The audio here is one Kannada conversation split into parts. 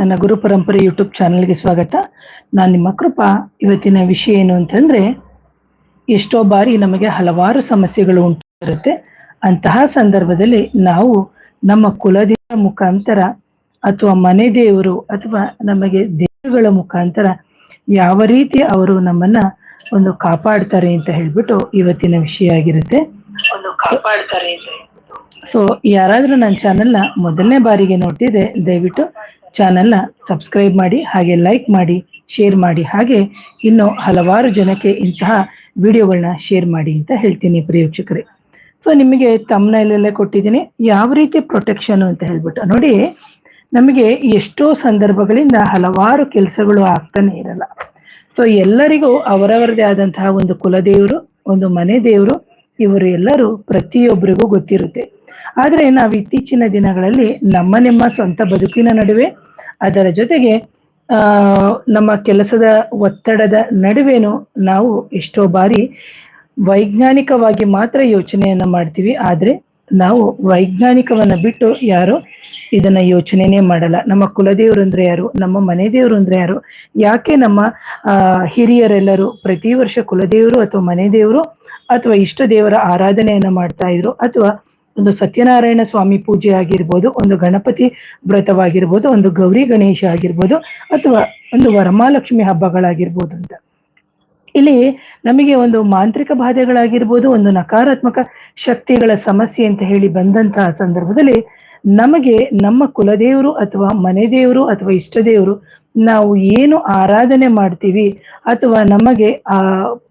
ನನ್ನ ಗುರು ಪರಂಪರೆ ಯೂಟ್ಯೂಬ್ ಚಾನಲ್ಗೆ ಸ್ವಾಗತ. ನಾನು ನಿಮ್ಮ ಕೃಪಾ. ಇವತ್ತಿನ ವಿಷಯ ಏನು ಅಂತಂದ್ರೆ ಎಷ್ಟೋ ಬಾರಿ ನಮಗೆ ಹಲವಾರು ಸಮಸ್ಯೆಗಳು ಉಂಟಾಗಿರುತ್ತೆ ಅಂತಹ ಸಂದರ್ಭದಲ್ಲಿ ನಾವು ನಮ್ಮ ಕುಲದೇವರ ಮುಖಾಂತರ ಅಥವಾ ಮನೆ ದೇವರು ಅಥವಾ ನಮಗೆ ದೇವರುಗಳ ಮುಖಾಂತರ ಯಾವ ರೀತಿ ಅವರು ನಮ್ಮನ್ನ ಒಂದು ಕಾಪಾಡ್ತಾರೆ ಅಂತ ಹೇಳ್ಬಿಟ್ಟು ಇವತ್ತಿನ ವಿಷಯ ಆಗಿರುತ್ತೆ. ಒಂದು ಕಾಪಾಡ್ತಾರೆ ಸೊ ಯಾರಾದ್ರೂ ನನ್ನ ಚಾನೆಲ್ನ ಮೊದಲನೇ ಬಾರಿಗೆ ನೋಡ್ತಿದ್ರೆ ದಯವಿಟ್ಟು ಚಾನೆಲ್ನ ಸಬ್ಸ್ಕ್ರೈಬ್ ಮಾಡಿ ಹಾಗೆ ಲೈಕ್ ಮಾಡಿ, ಶೇರ್ ಮಾಡಿ ಹಾಗೆ ಇನ್ನು ಹಲವಾರು ಜನಕ್ಕೆ ಇಂತಹ ವಿಡಿಯೋಗಳನ್ನ ಶೇರ್ ಮಾಡಿ ಅಂತ ಹೇಳ್ತೀನಿ ಪ್ರಿಯೋಕ್ಷಕರೇ ಸೊ ನಿಮಗೆ ತಮ್ಮನಲ್ಲೇ ಕೊಟ್ಟಿದ್ದೀನಿ. ಯಾವ ರೀತಿ ಪ್ರೊಟೆಕ್ಷನ್ ಅಂತ ಹೇಳ್ಬಿಟ್ಟು ನೋಡಿ, ನಮಗೆ ಎಷ್ಟೋ ಸಂದರ್ಭಗಳಿಂದ ಹಲವಾರು ಕೆಲಸಗಳು ಆಗ್ತಾನೆ ಇರಲ್ಲ. ಸೊ ಎಲ್ಲರಿಗೂ ಅವರವರದೇ ಆದಂತಹ ಒಂದು ಕುಲದೇವರು, ಒಂದು ಮನೆ ದೇವರು ಇವರು ಎಲ್ಲರೂ ಪ್ರತಿಯೊಬ್ಬರಿಗೂ ಗೊತ್ತಿರುತ್ತೆ. ಆದರೆ ನಾವು ಇತ್ತೀಚಿನ ದಿನಗಳಲ್ಲಿ ನಮ್ಮ ನಿಮ್ಮ ಸ್ವಂತ ಬದುಕಿನ ನಡುವೆ, ಅದರ ಜೊತೆಗೆ ನಮ್ಮ ಕೆಲಸದ ಒತ್ತಡದ ನಡುವೆನು ನಾವು ಎಷ್ಟೋ ಬಾರಿ ವೈಜ್ಞಾನಿಕವಾಗಿ ಮಾತ್ರ ಯೋಚನೆಯನ್ನ ಮಾಡ್ತೀವಿ. ಆದ್ರೆ ನಾವು ವೈಜ್ಞಾನಿಕವನ್ನ ಬಿಟ್ಟು ಯಾರು ಇದನ್ನ ಯೋಚನೆನೇ ಮಾಡಲ್ಲ. ನಮ್ಮ ಕುಲದೇವರು ಅಂದ್ರೆ ಯಾರು? ನಮ್ಮ ಮನೆ ದೇವರು ಅಂದ್ರೆ ಯಾರು? ಯಾಕೆ ನಮ್ಮ ಹಿರಿಯರೆಲ್ಲರೂ ಪ್ರತಿ ವರ್ಷ ಕುಲದೇವರು ಅಥವಾ ಮನೆ ದೇವರು ಅಥವಾ ಇಷ್ಟ ದೇವರ ಆರಾಧನೆಯನ್ನ ಮಾಡ್ತಾ ಇದ್ರು, ಅಥವಾ ಒಂದು ಸತ್ಯನಾರಾಯಣ ಸ್ವಾಮಿ ಪೂಜೆ ಆಗಿರ್ಬೋದು, ಒಂದು ಗಣಪತಿ ವ್ರತವಾಗಿರ್ಬೋದು, ಒಂದು ಗೌರಿ ಗಣೇಶ ಆಗಿರ್ಬೋದು, ಅಥವಾ ಒಂದು ವರಮಹಾಲಕ್ಷ್ಮಿ ಹಬ್ಬಗಳಾಗಿರ್ಬೋದು ಅಂತ. ಇಲ್ಲಿ ನಮಗೆ ಒಂದು ಮಾಂತ್ರಿಕ ಬಾಧೆಗಳಾಗಿರ್ಬೋದು, ಒಂದು ನಕಾರಾತ್ಮಕ ಶಕ್ತಿಗಳ ಸಮಸ್ಯೆ ಅಂತ ಹೇಳಿ ಬಂದಂತಹ ಸಂದರ್ಭದಲ್ಲಿ ನಮಗೆ ನಮ್ಮ ಕುಲದೇವರು ಅಥವಾ ಮನೆ ದೇವರು ಅಥವಾ ಇಷ್ಟ ದೇವರು ನಾವು ಏನು ಆರಾಧನೆ ಮಾಡ್ತೀವಿ ಅಥವಾ ನಮಗೆ ಆ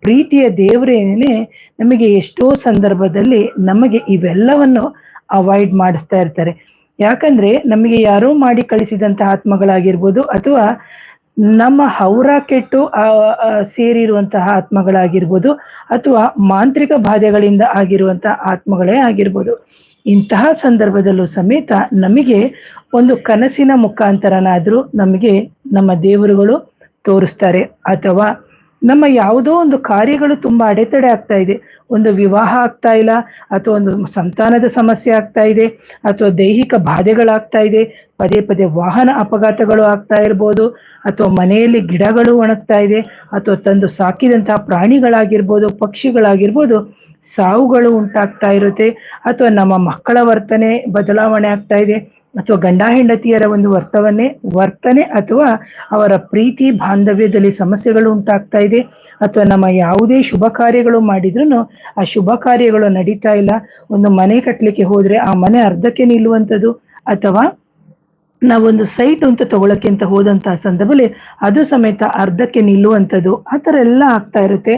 ಪ್ರೀತಿಯ ದೇವರೇನೆ ನಮಗೆ ಎಷ್ಟೋ ಸಂದರ್ಭದಲ್ಲಿ ನಮಗೆ ಇವೆಲ್ಲವನ್ನು ಅವಾಯ್ಡ್ ಮಾಡಿಸ್ತಾ ಇರ್ತಾರೆ. ಯಾಕಂದ್ರೆ ನಮಗೆ ಯಾರೋ ಮಾಡಿ ಕಳಿಸಿದಂತಹ ಆತ್ಮಗಳಾಗಿರ್ಬೋದು ಅಥವಾ ನಮ್ಮ ಹೌರ ಕೆಟ್ಟು ಆ, ಸೇರಿರುವಂತಹ ಆತ್ಮಗಳಾಗಿರ್ಬೋದು ಅಥವಾ ಮಾಂತ್ರಿಕ ಬಾಧೆಗಳಿಂದ ಆಗಿರುವಂತಹ ಆತ್ಮಗಳೇ ಆಗಿರ್ಬೋದು. ಇಂತಹ ಸಂದರ್ಭದಲ್ಲೂ ಸಮೇತ ನಮಗೆ ಒಂದು ಕನಸಿನ ಮುಖಾಂತರನಾದ್ರೂ ನಮಗೆ ನಮ್ಮ ದೇವರುಗಳು ತೋರಿಸ್ತಾರೆ. ಅಥವಾ ನಮ್ಮ ಯಾವುದೋ ಒಂದು ಕಾರ್ಯಗಳು ತುಂಬಾ ಅಡೆತಡೆ ಆಗ್ತಾ ಇದೆ. ಒಂದು ವಿವಾಹ ಆಗ್ತಾ ಇಲ್ಲ, ಅಥವಾ ಒಂದು ಸಂತಾನದ ಸಮಸ್ಯೆ ಆಗ್ತಾ ಇದೆ, ಅಥವಾ ದೈಹಿಕ ಬಾಧೆಗಳಾಗ್ತಾ ಇದೆ. ಪದೇ ಪದೇ ವಾಹನ ಅಪಘಾತಗಳು ಆಗ್ತಾ ಇರ್ಬೋದು, ಅಥವಾ ಮನೆಯಲ್ಲಿ ಗಿಡಗಳು ಒಣಗ್ತಾ ಇದೆ, ಅಥವಾ ತಂದು ಸಾಕಿದಂತಹ ಪ್ರಾಣಿಗಳಾಗಿರ್ಬೋದು, ಪಕ್ಷಿಗಳಾಗಿರ್ಬೋದು, ಸಾವುಗಳು ಉಂಟಾಗ್ತಾ ಇರುತ್ತೆ, ಅಥವಾ ನಮ್ಮ ಮಕ್ಕಳ ವರ್ತನೆ ಬದಲಾವಣೆ ಆಗ್ತಾ ಇದೆ, ಅಥವಾ ಗಂಡ ಹೆಂಡತಿಯರ ಒಂದು ವರ್ತವನ್ನೇ, ವರ್ತನೆ ಅಥವಾ ಅವರ ಪ್ರೀತಿ ಬಾಂಧವ್ಯದಲ್ಲಿ ಸಮಸ್ಯೆಗಳು ಉಂಟಾಗ್ತಾ ಇದೆ, ಅಥವಾ ನಮ್ಮ ಯಾವುದೇ ಶುಭ ಕಾರ್ಯಗಳು ಮಾಡಿದ್ರು ಆ ಶುಭ ಕಾರ್ಯಗಳು ನಡೀತಾ ಇಲ್ಲ. ಒಂದು ಮನೆ ಕಟ್ಟಲಿಕ್ಕೆ ಹೋದ್ರೆ ಆ ಮನೆ ಅರ್ಧಕ್ಕೆ ನಿಲ್ಲುವಂಥದ್ದು, ಅಥವಾ ನಾವೊಂದು ಸೈಟ್ ಅಂತ ತಗೊಳಕ್ಕೆ ಅಂತ ಹೋದಂತಹ ಸಂದರ್ಭದಲ್ಲಿ ಅದು ಸಮೇತ ಅರ್ಧಕ್ಕೆ ನಿಲ್ಲುವಂಥದ್ದು ಆ ಥರ ಎಲ್ಲ ಆಗ್ತಾ ಇರುತ್ತೆ.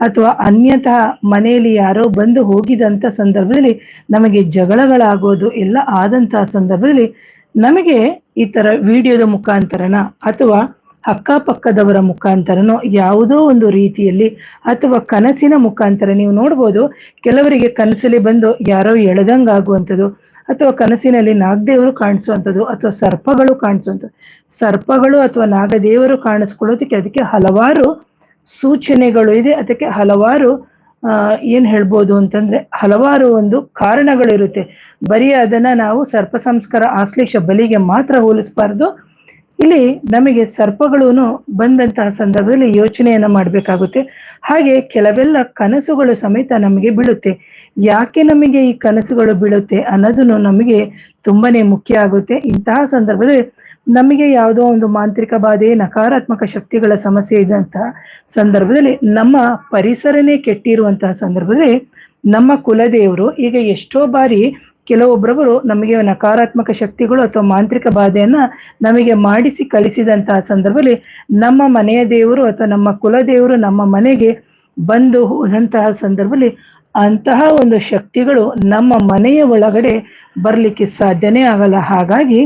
ಅಥವಾ ಅನ್ಯತಃ ಮನೆಯಲ್ಲಿ ಯಾರೋ ಬಂದು ಹೋಗಿದಂತ ಸಂದರ್ಭದಲ್ಲಿ ನಮಗೆ ಜಗಳಗಳಾಗೋದು ಎಲ್ಲ ಆದಂತಹ ಸಂದರ್ಭದಲ್ಲಿ ನಮಗೆ ಈ ತರ ವಿಡಿಯೋದ ಮುಖಾಂತರನ ಅಥವಾ ಅಕ್ಕಪಕ್ಕದವರ ಮುಖಾಂತರನೋ ಯಾವುದೋ ಒಂದು ರೀತಿಯಲ್ಲಿ ಅಥವಾ ಕನಸಿನ ಮುಖಾಂತರ ನೀವು ನೋಡ್ಬೋದು, ಕೆಲವರಿಗೆ ಕನಸಲ್ಲಿ ಬಂದು ಯಾರೋ ಎಳೆದಂಗಾಗುವಂಥದ್ದು, ಅಥವಾ ಕನಸಿನಲ್ಲಿ ನಾಗದೇವರು ಕಾಣಿಸುವಂಥದ್ದು, ಅಥವಾ ಸರ್ಪಗಳು ಕಾಣಿಸುವಂಥದ್ದು. ಸರ್ಪಗಳು ಅಥವಾ ನಾಗದೇವರು ಕಾಣಿಸ್ಕೊಳ್ಳೋದಕ್ಕೆ ಅದಕ್ಕೆ ಹಲವಾರು ಸೂಚನೆಗಳು ಇದೆ. ಅದಕ್ಕೆ ಹಲವಾರು ಏನು ಹೇಳ್ಬೋದು ಅಂತಂದ್ರೆ ಹಲವಾರು ಒಂದು ಕಾರಣಗಳಿರುತ್ತೆ. ಬರೀ ಅದನ್ನ ನಾವು ಸರ್ಪ ಸಂಸ್ಕಾರ ಆಶ್ಲೇಷ ಬಲಿಗೆ ಮಾತ್ರ ಹೋಲಿಸಬಾರ್ದು. ಇಲ್ಲಿ ನಮಗೆ ಸರ್ಪಗಳು ಬಂದಂತಹ ಸಂದರ್ಭದಲ್ಲಿ ಯೋಚನೆಯನ್ನ ಮಾಡಬೇಕಾಗುತ್ತೆ. ಹಾಗೆ ಕೆಲವೆಲ್ಲ ಕನಸುಗಳು ಸಮೇತ ನಮಗೆ ಬೀಳುತ್ತೆ. ಯಾಕೆ ನಮಗೆ ಈ ಕನಸುಗಳು ಬೀಳುತ್ತೆ ಅನ್ನೋದನ್ನು ನಮಗೆ ತುಂಬಾನೇ ಮುಖ್ಯ ಆಗುತ್ತೆ. ಇಂತಹ ಸಂದರ್ಭದಲ್ಲಿ ನಮಗೆ ಯಾವುದೋ ಒಂದು ಮಾಂತ್ರಿಕ ಬಾಧೆ, ನಕಾರಾತ್ಮಕ ಶಕ್ತಿಗಳ ಸಮಸ್ಯೆ ಇದ್ದಂತಹ ಸಂದರ್ಭದಲ್ಲಿ ನಮ್ಮ ಪರಿಸರನೇ ಕೆಟ್ಟಿರುವಂತಹ ಸಂದರ್ಭದಲ್ಲಿ ನಮ್ಮ ಕುಲದೇವರು ಈಗ ಎಷ್ಟೋ ಬಾರಿ ಕೆಲವೊಬ್ಬರವರು ನಮಗೆ ನಕಾರಾತ್ಮಕ ಶಕ್ತಿಗಳು ಅಥವಾ ಮಾಂತ್ರಿಕ ಬಾಧೆಯನ್ನ ನಮಗೆ ಮಾಡಿಸಿ ಕಳಿಸಿದಂತಹ ಸಂದರ್ಭದಲ್ಲಿ ನಮ್ಮ ಮನೆಯ ದೇವರು ಅಥವಾ ನಮ್ಮ ಕುಲದೇವರು ನಮ್ಮ ಮನೆಗೆ ಬಂದು ಹೋದಂತಹ ಸಂದರ್ಭದಲ್ಲಿ ಅಂತಹ ಒಂದು ಶಕ್ತಿಗಳು ನಮ್ಮ ಮನೆಯ ಒಳಗಡೆ ಬರ್ಲಿಕ್ಕೆ ಸಾಧ್ಯನೇ ಆಗಲ್ಲ. ಹಾಗಾಗಿ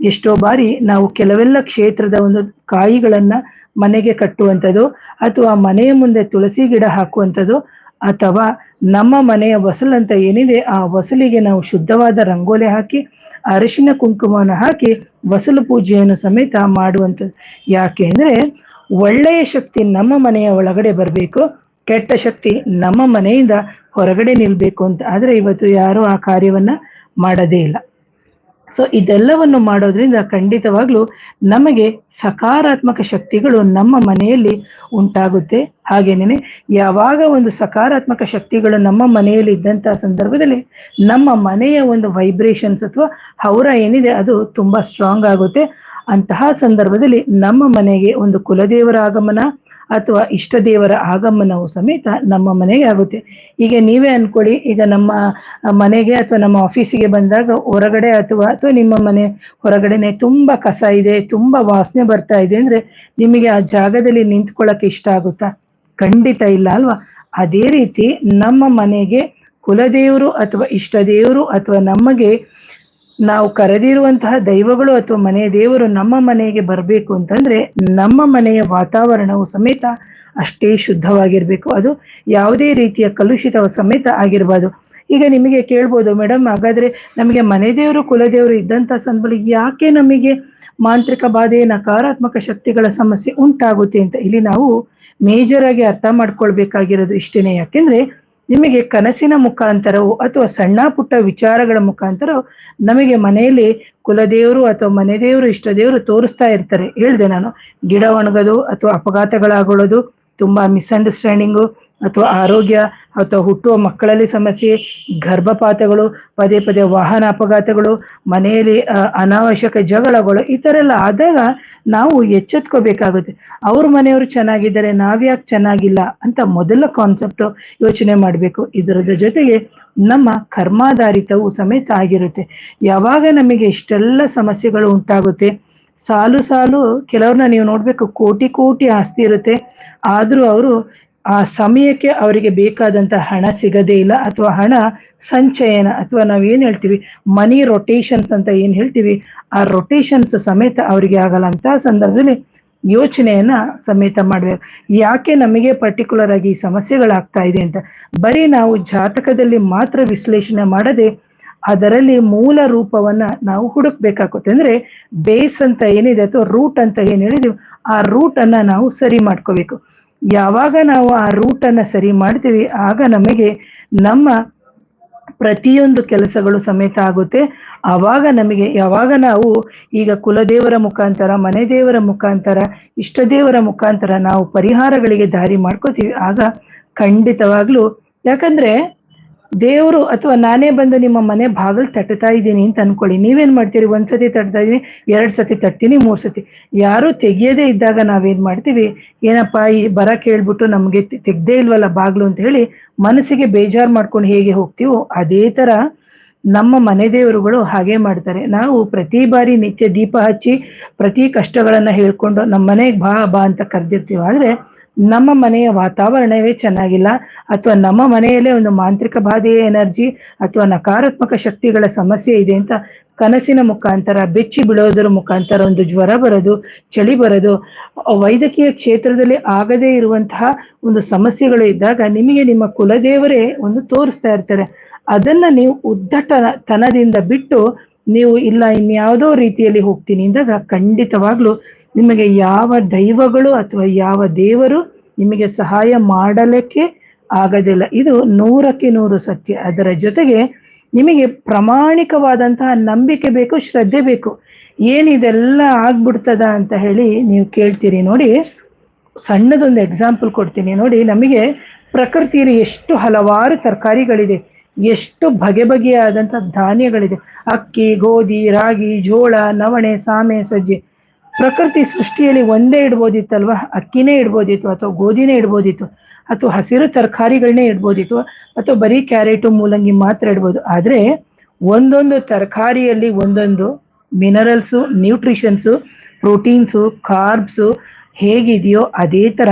ಎಷ್ಟೋ ಬಾರಿ ನಾವು ಕೆಲವೆಲ್ಲ ಕ್ಷೇತ್ರದ ಒಂದು ಕಾಯಿಗಳನ್ನ ಮನೆಗೆ ಕಟ್ಟುವಂಥದ್ದು ಅಥವಾ ಮನೆಯ ಮುಂದೆ ತುಳಸಿ ಗಿಡ ಹಾಕುವಂಥದ್ದು ಅಥವಾ ನಮ್ಮ ಮನೆಯ ವಸಲಂತ ಏನಿದೆ, ಆ ವಸಲಿಗೆ ನಾವು ಶುದ್ಧವಾದ ರಂಗೋಲೆ ಹಾಕಿ, ಅರಿಶಿನ ಕುಂಕುಮನ ಹಾಕಿ ವಸಲು ಪೂಜೆಯನ್ನು ಸಮೇತ ಮಾಡುವಂಥದ್ದು. ಯಾಕೆ ಅಂದರೆ, ಒಳ್ಳೆಯ ಶಕ್ತಿ ನಮ್ಮ ಮನೆಯ ಒಳಗಡೆ ಬರಬೇಕು, ಕೆಟ್ಟ ಶಕ್ತಿ ನಮ್ಮ ಮನೆಯಿಂದ ಹೊರಗಡೆ ನಿಲ್ಬೇಕು ಅಂತ. ಆದರೆ ಇವತ್ತು ಯಾರು ಆ ಕಾರ್ಯವನ್ನ ಮಾಡದೇ ಇಲ್ಲ. ಸೊ ಇದೆಲ್ಲವನ್ನು ಮಾಡೋದ್ರಿಂದ ಖಂಡಿತವಾಗ್ಲೂ ನಮಗೆ ಸಕಾರಾತ್ಮಕ ಶಕ್ತಿಗಳು ನಮ್ಮ ಮನೆಯಲ್ಲಿ ಉಂಟಾಗುತ್ತೆ. ಹಾಗೇನೆ ಯಾವಾಗ ಒಂದು ಸಕಾರಾತ್ಮಕ ಶಕ್ತಿಗಳು ನಮ್ಮ ಮನೆಯಲ್ಲಿ ಇದ್ದಂತಹ ಸಂದರ್ಭದಲ್ಲಿ ನಮ್ಮ ಮನೆಯ ಒಂದು ವೈಬ್ರೇಷನ್ಸ್ ಅಥವಾ ಹೌರ ಏನಿದೆ, ಅದು ತುಂಬಾ ಸ್ಟ್ರಾಂಗ್ ಆಗುತ್ತೆ. ಅಂತಹ ಸಂದರ್ಭದಲ್ಲಿ ನಮ್ಮ ಮನೆಗೆ ಒಂದು ಕುಲದೇವರ ಆಗಮನ ಅಥವಾ ಇಷ್ಟ ದೇವರ ಆಗಮನವು ಸಮೇತ ನಮ್ಮ ಮನೆಗೆ ಆಗುತ್ತೆ. ಈಗ ನೀವೇ ಅನ್ಕೊಳ್ಳಿ, ಈಗ ನಮ್ಮ ಮನೆಗೆ ಅಥವಾ ನಮ್ಮ ಆಫೀಸಿಗೆ ಬಂದಾಗ ಹೊರಗಡೆ ಅಥವಾ ಅಥವಾ ನಿಮ್ಮ ಮನೆ ಹೊರಗಡೆನೆ ತುಂಬಾ ಕಸ ಇದೆ, ತುಂಬಾ ವಾಸನೆ ಬರ್ತಾ ಇದೆ ಅಂದ್ರೆ ನಿಮಗೆ ಆ ಜಾಗದಲ್ಲಿ ನಿಂತ್ಕೊಳ್ಳಕ್ಕೆ ಇಷ್ಟ ಆಗುತ್ತಾ? ಖಂಡಿತ ಇಲ್ಲ ಅಲ್ವಾ? ಅದೇ ರೀತಿ ನಮ್ಮ ಮನೆಗೆ ಕುಲದೇವರು ಅಥವಾ ಇಷ್ಟ ದೇವರು ಅಥವಾ ನಮಗೆ ನಾವು ಕರೆದಿರುವಂತಹ ದೈವಗಳು ಅಥವಾ ಮನೆ ದೇವರು ನಮ್ಮ ಮನೆಗೆ ಬರಬೇಕು ಅಂತಂದ್ರೆ ನಮ್ಮ ಮನೆಯ ವಾತಾವರಣವು ಸಮೇತ ಅಷ್ಟೇ ಶುದ್ಧವಾಗಿರ್ಬೇಕು. ಅದು ಯಾವುದೇ ರೀತಿಯ ಕಲುಷಿತ ಸಮೇತ ಆಗಿರ್ಬಾರ್ದು. ಈಗ ನಿಮಗೆ ಕೇಳ್ಬೋದು ಮೇಡಮ್ ಹಾಗಾದ್ರೆ ನಮಗೆ ಮನೆ ದೇವರು ಕುಲದೇವರು ಇದ್ದಂತ ಸಂದರ್ಭ ಯಾಕೆ ನಮಗೆ ಮಾಂತ್ರಿಕ ಬಾಧೆ, ನಕಾರಾತ್ಮಕ ಶಕ್ತಿಗಳ ಸಮಸ್ಯೆ ಉಂಟಾಗುತ್ತೆ? ಅಂತ ಇಲ್ಲಿ ನಾವು ಮೇಜರ್ ಆಗಿ ಅರ್ಥ ಮಾಡ್ಕೊಳ್ಬೇಕಾಗಿರೋದು ಇಷ್ಟೇನೆ. ಯಾಕೆಂದ್ರೆ ನಿಮಗೆ ಕನಸಿನ ಮುಖಾಂತರವು ಅಥವಾ ಸಣ್ಣ ಪುಟ್ಟ ವಿಚಾರಗಳ ಮುಖಾಂತರ ನಮಗೆ ಮನೆಯಲ್ಲಿ ಕುಲದೇವರು ಅಥವಾ ಮನೆ ದೇವರು ಇಷ್ಟ ದೇವರು ತೋರಿಸ್ತಾ ಇರ್ತಾರೆ. ಹೇಳ್ದೆ ನಾನು. ಗಿಡ ಒಣಗೋದು ಅಥವಾ ಅಪಘಾತಗಳಾಗೊಳ್ಳೋದು, ತುಂಬಾ ಮಿಸ್ಅಂಡರ್ಸ್ಟ್ಯಾಂಡಿಂಗು ಅಥವಾ ಆರೋಗ್ಯ ಅಥವಾ ಹುಟ್ಟುವ ಮಕ್ಕಳಲ್ಲಿ ಸಮಸ್ಯೆ, ಗರ್ಭಪಾತಗಳು, ಪದೇ ಪದೇ ವಾಹನ ಅಪಘಾತಗಳು ಮನೆಯಲ್ಲಿ ಅನಾವಶ್ಯಕ ಜಗಳಗಳು, ಈ ತರ ಎಲ್ಲ ಆದಾಗ ನಾವು ಎಚ್ಚೆತ್ಕೋಬೇಕಾಗುತ್ತೆ. ಅವ್ರ ಮನೆಯವರು ಚೆನ್ನಾಗಿದ್ದಾರೆ, ನಾವ್ಯಾಕೆ ಚೆನ್ನಾಗಿಲ್ಲ ಅಂತ ಮೊದಲ ಕಾನ್ಸೆಪ್ಟ್ ಯೋಚನೆ ಮಾಡಬೇಕು. ಇದರ ಜೊತೆಗೆ ನಮ್ಮ ಕರ್ಮಾಧಾರಿತವು ಸಮೇತ ಆಗಿರುತ್ತೆ. ಯಾವಾಗ ನಮಗೆ ಇಷ್ಟೆಲ್ಲ ಸಮಸ್ಯೆಗಳು ಉಂಟಾಗುತ್ತೆ, ಸಾಲು ಸಾಲು ಕೆಲವ್ರನ್ನ ನೀವು ನೋಡ್ಬೇಕು, ಕೋಟಿ ಕೋಟಿ ಆಸ್ತಿ ಇರುತ್ತೆ. ಆದ್ರೂ ಅವರು ಆ ಸಮಯಕ್ಕೆ ಅವರಿಗೆ ಬೇಕಾದಂತ ಹಣ ಸಿಗದೇ ಇಲ್ಲ ಅಥವಾ ಹಣ ಸಂಚಯನ ಅಥವಾ ನಾವು ಏನು ಹೇಳ್ತೀವಿ ಮನಿ ರೊಟೇಷನ್ಸ್ ಅಂತ ಏನು ಹೇಳ್ತೀವಿ, ಆ ರೊಟೇಷನ್ಸ್ ಸಮೇತ ಅವರಿಗೆ ಆಗಲ್ಲ ಅಂತ ಸಂದರ್ಭದಲ್ಲಿ ಯೋಚನೆಯನ್ನ ಸಮೇತ ಮಾಡ್ಬೇಕು. ಯಾಕೆ ನಮಗೆ ಪರ್ಟಿಕ್ಯುಲರ್ ಆಗಿ ಈ ಸಮಸ್ಯೆಗಳಾಗ್ತಾ ಇದೆ ಅಂತ? ಬರೀ ನಾವು ಜಾತಕದಲ್ಲಿ ಮಾತ್ರ ವಿಶ್ಲೇಷಣೆ ಮಾಡದೆ ಅದರಲ್ಲಿ ಮೂಲ ರೂಪವನ್ನ ನಾವು ಹುಡುಕ್ಬೇಕಾಗುತ್ತೆ. ಅಂದ್ರೆ ಬೇಸ್ ಅಂತ ಏನಿದೆ ಅಥವಾ ರೂಟ್ ಅಂತ ಏನ್ ಹೇಳಿದೀವಿ, ಆ ರೂಟ್ ಅನ್ನ ನಾವು ಸರಿ ಮಾಡ್ಕೋಬೇಕು. ಯಾವಾಗ ನಾವು ಆ ರೂಟ್ ಅನ್ನ ಸರಿ ಮಾಡ್ತೀವಿ, ಆಗ ನಮಗೆ ನಮ್ಮ ಪ್ರತಿಯೊಂದು ಕೆಲಸಗಳು ಸಮೇತ ಆಗುತ್ತೆ. ಆವಾಗ ನಮಗೆ, ಯಾವಾಗ ನಾವು ಈಗ ಕುಲದೇವರ ಮುಖಾಂತರ, ಮನೆ ದೇವರ ಮುಖಾಂತರ, ಇಷ್ಟ ದೇವರ ಮುಖಾಂತರ ನಾವು ಪರಿಹಾರಗಳಿಗೆ ದಾರಿ ಮಾಡ್ಕೋತೀವಿ, ಆಗ ಖಂಡಿತವಾಗ್ಲೂ ಯಾಕಂದ್ರೆ ದೇವರು ಅಥವಾ ನಾನೇ ಬಂದು ನಿಮ್ಮ ಮನೆ ಬಾಗಿಲು ತಟ್ಟುತ್ತಾ ಇದ್ದೀನಿ ಅಂತ ಅನ್ಕೊಳ್ಳಿ. ನೀವೇನ್ ಮಾಡ್ತೀರಿ? ಒಂದ್ಸತಿ ತಟ್ತಾ ಇದೀನಿ ಎರಡ್ ಸತಿ ತಟ್ತೀನಿ, ಮೂರ್ ಸತಿ. ಯಾರು ತೆಗಿಯದೇ ಇದ್ದಾಗ ನಾವೇನ್ ಮಾಡ್ತೀವಿ? ಏನಪ್ಪಾ, ಈ ಬರ ಕೇಳ್ಬಿಟ್ಟು ನಮ್ಗೆ ತೆಗ್ದೇ ಇಲ್ವಲ್ಲ ಬಾಗ್ಲು ಅಂತ ಹೇಳಿ ಮನಸ್ಸಿಗೆ ಬೇಜಾರ್ ಮಾಡ್ಕೊಂಡು ಹೇಗೆ ಹೋಗ್ತೀವೋ ಅದೇ ತರ ನಮ್ಮ ಮನೆ ದೇವರುಗಳು ಹಾಗೆ ಮಾಡ್ತಾರೆ. ನಾವು ಪ್ರತಿ ಬಾರಿ ನಿತ್ಯ ದೀಪ ಹಚ್ಚಿ ಪ್ರತಿ ಕಷ್ಟಗಳನ್ನ ಹೇಳ್ಕೊಂಡು ನಮ್ಮ ಮನೆಗೆ ಬಾ ಬಾ ಅಂತ ಕರೆದಿರ್ತೀವಿ. ಆದ್ರೆ ನಮ್ಮ ಮನೆಯ ವಾತಾವರಣವೇ ಚೆನ್ನಾಗಿಲ್ಲ. ಅಥವಾ ನಮ್ಮ ಮನೆಯಲ್ಲೇ ಒಂದು ಮಾಂತ್ರಿಕ ಬಾಧೆಯ ಎನರ್ಜಿ ಅಥವಾ ನಕಾರಾತ್ಮಕ ಶಕ್ತಿಗಳ ಸಮಸ್ಯೆ ಇದೆ ಅಂತ ಕನಸಿನ ಮುಖಾಂತರ, ಬೆಚ್ಚಿ ಬೀಳೋದರ ಮುಖಾಂತರ ಒಂದು ಜ್ವರ ಬರೋದು, ಚಳಿ ಬರೋದು, ವೈದ್ಯಕೀಯ ಕ್ಷೇತ್ರದಲ್ಲಿ ಆಗದೇ ಇರುವಂತಹ ಒಂದು ಸಮಸ್ಯೆಗಳು ಇದ್ದಾಗ ನಿಮಗೆ ನಿಮ್ಮ ಕುಲದೇವರೇ ಒಂದು ತೋರಿಸ್ತಾ ಇರ್ತಾರೆ. ಅದನ್ನ ನೀವು ಉದ್ದಟತನದಿಂದ ಬಿಟ್ಟು ನೀವು ಇಲ್ಲ, ಇನ್ಯಾವುದೋ ರೀತಿಯಲ್ಲಿ ಹೋಗ್ತೀನಿ ಅಂದಾಗ ಖಂಡಿತವಾಗ್ಲೂ ನಿಮಗೆ ಯಾವ ದೈವಗಳು ಅಥವಾ ಯಾವ ದೇವರು ನಿಮಗೆ ಸಹಾಯ ಮಾಡಲಿಕ್ಕೆ ಆಗೋದಿಲ್ಲ. ಇದು ನೂರಕ್ಕೆ ನೂರು ಸತ್ಯ. ಅದರ ಜೊತೆಗೆ ನಿಮಗೆ ಪ್ರಾಮಾಣಿಕವಾದಂತಹ ನಂಬಿಕೆ ಬೇಕು, ಶ್ರದ್ಧೆ ಬೇಕು. ಏನಿದೆಲ್ಲ ಆಗ್ಬಿಡ್ತದ ಅಂತ ಹೇಳಿ ನೀವು ಕೇಳ್ತೀರಿ ನೋಡಿ. ಸಣ್ಣದೊಂದು ಎಕ್ಸಾಂಪಲ್ ಕೊಡ್ತೀನಿ ನೋಡಿ. ನಮಗೆ ಪ್ರಕೃತಿಯಲ್ಲಿ ಎಷ್ಟು ಹಲವಾರು ತರಕಾರಿಗಳಿದೆ. ಎಷ್ಟು ಬಗೆ ಬಗೆಯಾದಂಥ ಧಾನ್ಯಗಳಿದೆ. ಅಕ್ಕಿ, ಗೋಧಿ, ರಾಗಿ, ಜೋಳ, ನವಣೆ, ಸಾಮೆ, ಸಜ್ಜೆ. ಪ್ರಕೃತಿ ಸೃಷ್ಟಿಯಲ್ಲಿ ಒಂದೇ ಇಡ್ಬೋದಿತ್ತಲ್ವಾ? ಅಕ್ಕಿನೇ ಇಡ್ಬೋದಿತ್ತು ಅಥವಾ ಗೋಧಿನೇ ಇಡ್ಬೋದಿತ್ತು ಅಥವಾ ಹಸಿರು ತರಕಾರಿಗಳನ್ನೇ ಇಡ್ಬೋದಿತ್ತು ಅಥವಾ ಬರೀ ಕ್ಯಾರೆಟು, ಮೂಲಂಗಿ ಮಾತ್ರ ಇಡ್ಬೋದು. ಆದರೆ ಒಂದೊಂದು ತರಕಾರಿಯಲ್ಲಿ ಒಂದೊಂದು ಮಿನರಲ್ಸು, ನ್ಯೂಟ್ರಿಷನ್ಸು, ಪ್ರೋಟೀನ್ಸು, ಕಾರ್ಬ್ಸು ಹೇಗಿದೆಯೋ ಅದೇ ಥರ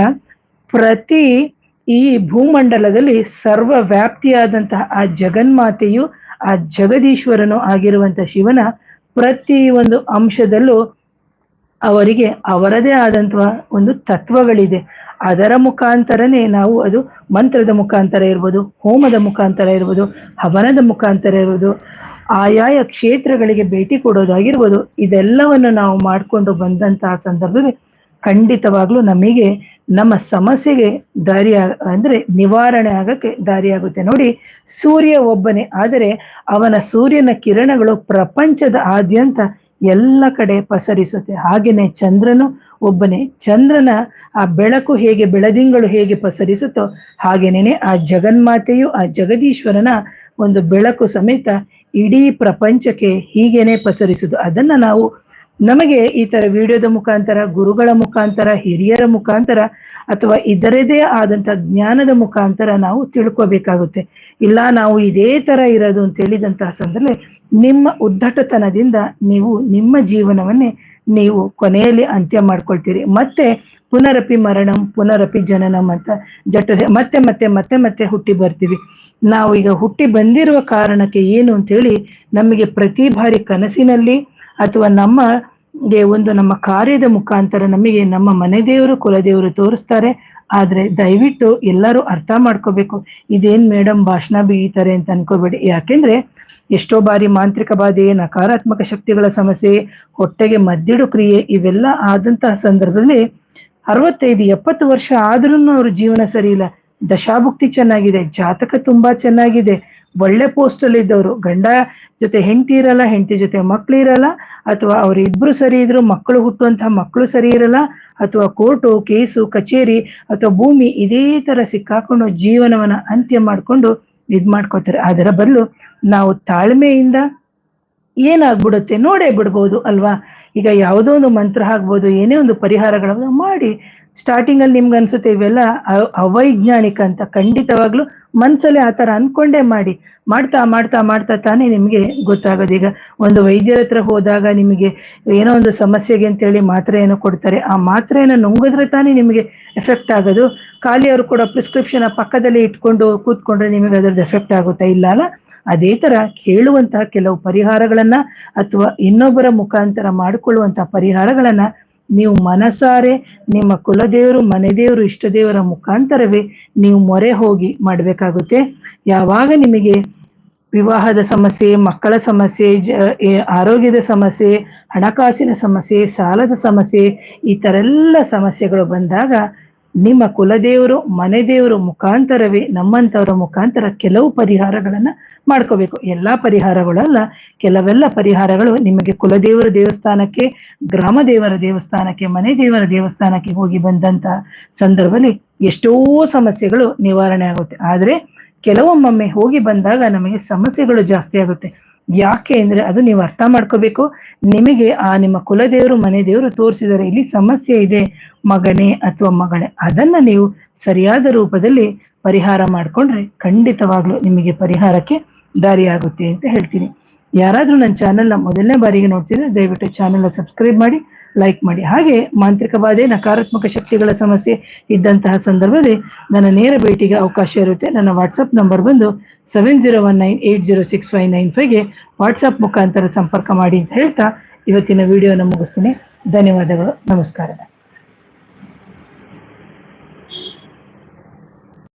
ಪ್ರತಿ ಈ ಭೂಮಂಡಲದಲ್ಲಿ ಸರ್ವ ವ್ಯಾಪ್ತಿಯಾದಂತಹ ಆ ಜಗನ್ಮಾತೆಯು ಆ ಜಗದೀಶ್ವರನು ಆಗಿರುವಂತಹ ಶಿವನ ಪ್ರತಿ ಒಂದು ಅಂಶದಲ್ಲೂ ಅವರಿಗೆ ಅವರದೇ ಆದಂತಹ ಒಂದು ತತ್ವಗಳಿದೆ. ಅದರ ಮುಖಾಂತರನೇ ನಾವು ಅದು ಮಂತ್ರದ ಮುಖಾಂತರ ಇರ್ಬೋದು, ಹೋಮದ ಮುಖಾಂತರ ಇರ್ಬೋದು, ಹವನದ ಮುಖಾಂತರ ಇರ್ಬೋದು, ಆಯಾಯ ಕ್ಷೇತ್ರಗಳಿಗೆ ಭೇಟಿ ಕೊಡೋದಾಗಿರ್ಬೋದು, ಇದೆಲ್ಲವನ್ನು ನಾವು ಮಾಡಿಕೊಂಡು ಬಂದಂತಹ ಸಂದರ್ಭದಲ್ಲಿ ಖಂಡಿತವಾಗ್ಲೂ ನಮಗೆ ನಮ್ಮ ಸಮಸ್ಯೆಗೆ ದಾರಿ ಅಂದ್ರೆ ನಿವಾರಣೆ ಆಗಕ್ಕೆ ದಾರಿಯಾಗುತ್ತೆ ನೋಡಿ, ಸೂರ್ಯ ಒಬ್ಬನೇ, ಆದರೆ ಅವನ ಸೂರ್ಯನ ಕಿರಣಗಳು ಪ್ರಪಂಚದ ಆದ್ಯಂತ ಎಲ್ಲ ಕಡೆ ಪಸರಿಸುತ್ತೆ. ಹಾಗೇನೆ ಚಂದ್ರನು ಒಬ್ಬನೇ. ಚಂದ್ರನ ಆ ಬೆಳಕು ಹೇಗೆ, ಬೆಳದಿಂಗಳು ಹೇಗೆ ಪಸರಿಸುತ್ತೋ ಹಾಗೇನೇ ಆ ಜಗನ್ಮಾತೆಯು, ಆ ಜಗದೀಶ್ವರನ ಒಂದು ಬೆಳಕು ಸಮೇತ ಇಡೀ ಪ್ರಪಂಚಕ್ಕೆ ಹೀಗೇನೆ ಪಸರಿಸುದು. ಅದನ್ನ ನಾವು ನಮಗೆ ಈ ತರ ವಿಡಿಯೋದ ಮುಖಾಂತರ, ಗುರುಗಳ ಮುಖಾಂತರ, ಹಿರಿಯರ ಮುಖಾಂತರ ಅಥವಾ ಇದರದೇ ಆದಂತ ಜ್ಞಾನದ ಮುಖಾಂತರ ನಾವು ತಿಳ್ಕೊಬೇಕಾಗುತ್ತೆ. ಇಲ್ಲ, ನಾವು ಇದೇ ತರ ಇರೋದು ಅಂತ ಹೇಳಿದಂತಹ ಸಂದರ್ಭ ನಿಮ್ಮ ಉದ್ದಟತನದಿಂದ ನೀವು ನಿಮ್ಮ ಜೀವನವನ್ನೇ ನೀವು ಕೊನೆಯಲ್ಲಿ ಅಂತ್ಯ ಮಾಡ್ಕೊಳ್ತೀರಿ. ಮತ್ತೆ ಪುನರಪಿ ಮರಣಂ, ಪುನರಪಿ ಜನನಂ ಅಂತ ಜಟ್ಟದೆ ಮತ್ತೆ ಮತ್ತೆ ಮತ್ತೆ ಮತ್ತೆ ಹುಟ್ಟಿ ಬರ್ತೀವಿ. ನಾವು ಈಗ ಹುಟ್ಟಿ ಬಂದಿರುವ ಕಾರಣಕ್ಕೆ ಏನು ಅಂತ ಹೇಳಿ ನಮಗೆ ಪ್ರತಿ ಬಾರಿ ಕನಸಿನಲ್ಲಿ ಅಥವಾ ನಮ್ಮ ಒಂದು ನಮ್ಮ ಕಾರ್ಯದ ಮುಖಾಂತರ ನಮಗೆ ನಮ್ಮ ಮನೆ ದೇವರು ಕುಲದೇವರು ತೋರಿಸ್ತಾರೆ. ಆದ್ರೆ ದಯವಿಟ್ಟು ಎಲ್ಲರೂ ಅರ್ಥ ಮಾಡ್ಕೋಬೇಕು. ಇದೇನ್ ಮೇಡಮ್ ಭಾಷಣ ಬೀತಾರೆ ಅಂತ ಅನ್ಕೋಬೇಡಿ. ಯಾಕೆಂದ್ರೆ ಎಷ್ಟೋ ಬಾರಿ ಮಾಂತ್ರಿಕ ಬಾಧೆ, ನಕಾರಾತ್ಮಕ ಶಕ್ತಿಗಳ ಸಮಸ್ಯೆ, ಹೊಟ್ಟೆಗೆ ಮದ್ದಿಡು ಕ್ರಿಯೆ, ಇವೆಲ್ಲ ಆದಂತಹ ಸಂದರ್ಭದಲ್ಲಿ ಅರವತ್ತೈದು, ಎಪ್ಪತ್ತು ವರ್ಷ ಆದ್ರೂ ಅವ್ರ ಜೀವನ ಸರಿ ಇಲ್ಲ. ದಶಾಭುಕ್ತಿ ಚೆನ್ನಾಗಿದೆ, ಜಾತಕ ತುಂಬಾ ಚೆನ್ನಾಗಿದೆ. ಒಳ್ಳೆ ಪೋಸ್ಟ್ ಅಲ್ಲಿ ಇದ್ದವರು. ಗಂಡ ಜೊತೆ ಹೆಂಡತಿ ಇರಲ್ಲ, ಹೆಂಡತಿ ಜೊತೆ ಮಕ್ಳು ಇರಲ್ಲ, ಅಥವಾ ಅವ್ರ ಇಬ್ರು ಸರಿ ಇದ್ರು ಮಕ್ಕಳು ಹುಟ್ಟುವಂತಹ ಮಕ್ಕಳು ಸರಿ ಇರಲ್ಲ, ಅಥವಾ ಕೋರ್ಟು ಕೇಸು ಕಚೇರಿ, ಅಥವಾ ಭೂಮಿ, ಇದೇ ತರ ಸಿಕ್ಕಾಕೊಂಡು ಜೀವನವನ್ನ ಅಂತ್ಯ ಮಾಡ್ಕೊಂಡು ಇದ್ ಮಾಡ್ಕೋತಾರೆ. ಅದರ ಬದಲು ನಾವು ತಾಳ್ಮೆಯಿಂದ ಏನಾಗ್ಬಿಡುತ್ತೆ ನೋಡೇ ಬಿಡ್ಬೋದು ಅಲ್ವಾ? ಈಗ ಯಾವುದೋ ಒಂದು ಮಂತ್ರ ಆಗ್ಬೋದು ಏನೇ ಒಂದು ಪರಿಹಾರಗಳನ್ನು ಮಾಡಿ ಸ್ಟಾರ್ಟಿಂಗ್ ಅಲ್ಲಿ ನಿಮ್ಗೆ ಅನ್ಸುತ್ತೆ ಇವೆಲ್ಲ ಅವೈಜ್ಞಾನಿಕ ಅಂತ ಖಂಡಿತವಾಗ್ಲೂ ಮನ್ಸಲ್ಲಿ ಆ ತರ ಅನ್ಕೊಂಡೇ ಮಾಡಿ, ಮಾಡ್ತಾ ಮಾಡ್ತಾ ಮಾಡ್ತಾ ತಾನೇ ನಿಮ್ಗೆ ಗೊತ್ತಾಗೋದು. ಈಗ ಒಂದು ವೈದ್ಯರ ಹತ್ರ ಹೋದಾಗ ನಿಮಗೆ ಏನೋ ಒಂದು ಸಮಸ್ಯೆಗೆ ಅಂತೇಳಿ ಮಾತ್ರೆ ಏನೋ ಕೊಡ್ತಾರೆ, ಆ ಮಾತ್ರೆಯನ್ನು ನುಂಗಿದ್ರೆ ತಾನೇ ನಿಮಗೆ ಎಫೆಕ್ಟ್ ಆಗೋದು. ಖಾಲಿ ಅವರು ಕೊಡೋ ಪ್ರಿಸ್ಕ್ರಿಪ್ಷನ್ ಪಕ್ಕದಲ್ಲಿ ಇಟ್ಕೊಂಡು ಕೂತ್ಕೊಂಡ್ರೆ ನಿಮಗೆ ಅದ್ರದ್ದು ಎಫೆಕ್ಟ್ ಆಗುತ್ತಾ ಇಲ್ಲ ಅಲ್ಲ? ಅದೇ ತರ ಕೇಳುವಂತಹ ಕೆಲವು ಪರಿಹಾರಗಳನ್ನ ಅಥವಾ ಇನ್ನೊಬ್ಬರ ಮುಖಾಂತರ ಮಾಡಿಕೊಳ್ಳುವಂತಹ ಪರಿಹಾರಗಳನ್ನ ನೀವು ಮನಸಾರೆ, ನಿಮ್ಮ ಕುಲದೇವರು, ಮನೆದೇವರು ಇಷ್ಟ ದೇವರ ಮುಖಾಂತರವೇ ನೀವು ಮೊರೆ ಹೋಗಿ ಮಾಡಬೇಕಾಗುತ್ತೆ. ಯಾವಾಗ ನಿಮಗೆ ವಿವಾಹದ ಸಮಸ್ಯೆ, ಮಕ್ಕಳ ಸಮಸ್ಯೆ, ಜ ಆರೋಗ್ಯದ ಸಮಸ್ಯೆ, ಹಣಕಾಸಿನ ಸಮಸ್ಯೆ, ಸಾಲದ ಸಮಸ್ಯೆ ಈ ತರ ಎಲ್ಲ ಸಮಸ್ಯೆಗಳು ಬಂದಾಗ ನಿಮ್ಮ ಕುಲದೇವರು ಮನೆ ದೇವರು ಮುಖಾಂತರವೇ ನಮ್ಮಂತವರ ಮುಖಾಂತರ ಕೆಲವು ಪರಿಹಾರಗಳನ್ನ ಮಾಡ್ಕೋಬೇಕು. ಎಲ್ಲಾ ಪರಿಹಾರಗಳಲ್ಲ, ಕೆಲವೆಲ್ಲ ಪರಿಹಾರಗಳು ನಿಮಗೆ ಕುಲದೇವರ ದೇವಸ್ಥಾನಕ್ಕೆ, ಗ್ರಾಮ ದೇವರ ದೇವಸ್ಥಾನಕ್ಕೆ, ಮನೆ ದೇವರ ದೇವಸ್ಥಾನಕ್ಕೆ ಹೋಗಿ ಬಂದಂತ ಸಂದರ್ಭದಲ್ಲಿ ಎಷ್ಟೋ ಸಮಸ್ಯೆಗಳು ನಿವಾರಣೆ ಆಗುತ್ತೆ. ಆದ್ರೆ ಕೆಲವೊಮ್ಮೊಮ್ಮೆ ಹೋಗಿ ಬಂದಾಗ ನಮಗೆ ಸಮಸ್ಯೆಗಳು ಜಾಸ್ತಿ ಆಗುತ್ತೆ. ಯಾಕೆ ಅಂದ್ರೆ ಅದು ನೀವು ಅರ್ಥ ಮಾಡ್ಕೋಬೇಕು. ನಿಮಗೆ ಆ ನಿಮ್ಮ ಕುಲದೇವರು ಮನೆ ದೇವರು ತೋರಿಸಿದರೆ ಇಲ್ಲಿ ಸಮಸ್ಯೆ ಇದೆ, ಮಗನೇ ಅಥವಾ ಮಗಳೇ. ಅದನ್ನ ನೀವು ಸರಿಯಾದ ರೂಪದಲ್ಲಿ ಪರಿಹಾರ ಮಾಡ್ಕೊಂಡ್ರೆ ಖಂಡಿತವಾಗ್ಲೂ ನಿಮಗೆ ಪರಿಹಾರಕ್ಕೆ ದಾರಿಯಾಗುತ್ತೆ ಅಂತ ಹೇಳ್ತೀನಿ. ಯಾರಾದ್ರೂ ನನ್ನ ಚಾನೆಲ್ನ ಮೊದಲನೇ ಬಾರಿಗೆ ನೋಡ್ತಿದ್ರೆ ದಯವಿಟ್ಟು ಚಾನೆಲ್ನ ಸಬ್ಸ್ಕ್ರೈಬ್ ಮಾಡಿ. ಲೈಕ್ ಮಾಡಿ. ಹಾಗೆ ಮಾಂತ್ರಿಕ ಬಾಧೆ ನಕಾರಾತ್ಮಕ ಶಕ್ತಿಗಳ ಸಮಸ್ಯೆ ಇದ್ದಂತಹ ಸಂದರ್ಭದಲ್ಲಿ ನನ್ನ ನೇರ ಭೇಟಿಗೆ ಅವಕಾಶ ಇರುತ್ತೆ. ನನ್ನ ವಾಟ್ಸಪ್ ನಂಬರ್ ಬಂದು seven zero one nine eight zero six five nine ಫೈವ್ಗೆ WhatsApp ಮುಖಾಂತರ ಸಂಪರ್ಕ ಮಾಡಿ ಅಂತ ಹೇಳ್ತಾ ಇವತ್ತಿನ ವಿಡಿಯೋನ ಮುಗಿಸ್ತೀನಿ. ಧನ್ಯವಾದಗಳು. ನಮಸ್ಕಾರ.